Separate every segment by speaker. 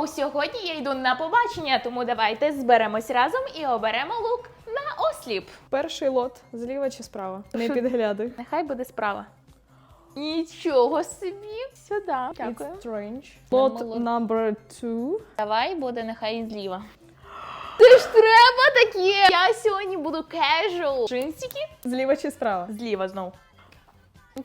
Speaker 1: Йоу, сьогодні я йду на побачення, тому давайте зберемось разом і оберемо лук на осліп.
Speaker 2: Перший лот зліва чи справа? Не
Speaker 1: Що?
Speaker 2: підглядай.
Speaker 1: Нехай буде справа. Нічого собі. Сюди. Дякую.
Speaker 2: It's strange. Лот number two.
Speaker 1: Давай буде нехай зліва. Ти ж треба таке! Я сьогодні буду кежуал. Джинсики
Speaker 2: Зліва чи справа?
Speaker 1: зліва знов.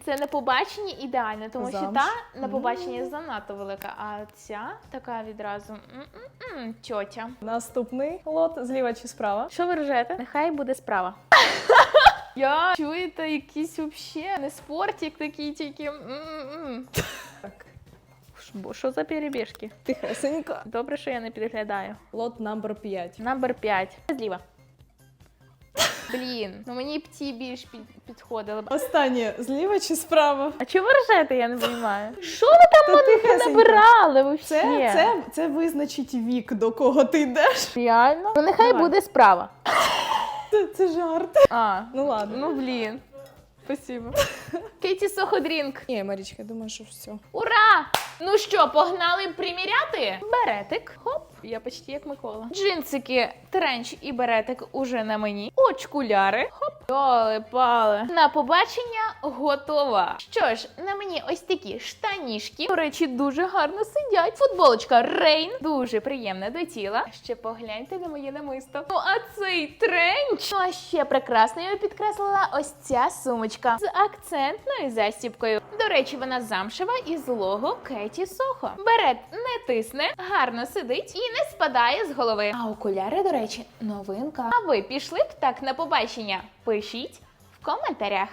Speaker 1: Це на побаченні ідеально, тому що та на побаченні занадто велика, а ця така відразу м-м-м, тьотя.
Speaker 2: Наступний лот зліва чи справа?
Speaker 1: Що ви ржете? Нехай буде справа. Я чуєте, якийсь вообще не спортик такий, тільки. м-м-м.
Speaker 2: Так.
Speaker 1: Бо що за перебіжки?
Speaker 2: Тихесенько.
Speaker 1: Добре, що я не підглядаю.
Speaker 2: Лот number 5.
Speaker 1: Номер 5. Зліва. Блін, ну мені б ті більш під, підходили.
Speaker 2: Останнє зліва чи справа?
Speaker 1: А чого ви ржете, я не розумію? Що ви там
Speaker 2: Та тихесенько.
Speaker 1: набирали вообще?
Speaker 2: Це, це, це визначить вік, до кого ти йдеш.
Speaker 1: Реально? Ну нехай
Speaker 2: Давай.
Speaker 1: буде справа.
Speaker 2: Це, це жарт.
Speaker 1: А,
Speaker 2: Ну ладно.
Speaker 1: ну блін. Спасибо. Кейті Соходрінк.
Speaker 2: Ні, Марічка, я думаю, що все.
Speaker 1: Ура! Ну що, погнали приміряти? Беретик. Хоп, я почти як Микола. Джинсики, тренч і беретик уже на мені. Очкуляри. Хоп. Доли пали. На побачення готова. Що ж, на мені ось такі штанішки. До речі, дуже гарно сидять. Футболочка Рейн. Дуже приємна до тіла. Ще погляньте на моє намисто. Ну а цей тренч. Ну а ще прекрасно я підкреслила ось ця сумочка з акцентною застібкою. До речі, вона замшева із лого Кеті Сохо. Берет не тисне, гарно сидить і не спадає з голови. А окуляри, до речі, новинка. А ви пішли б так на побачення? Пишіть в коментарях.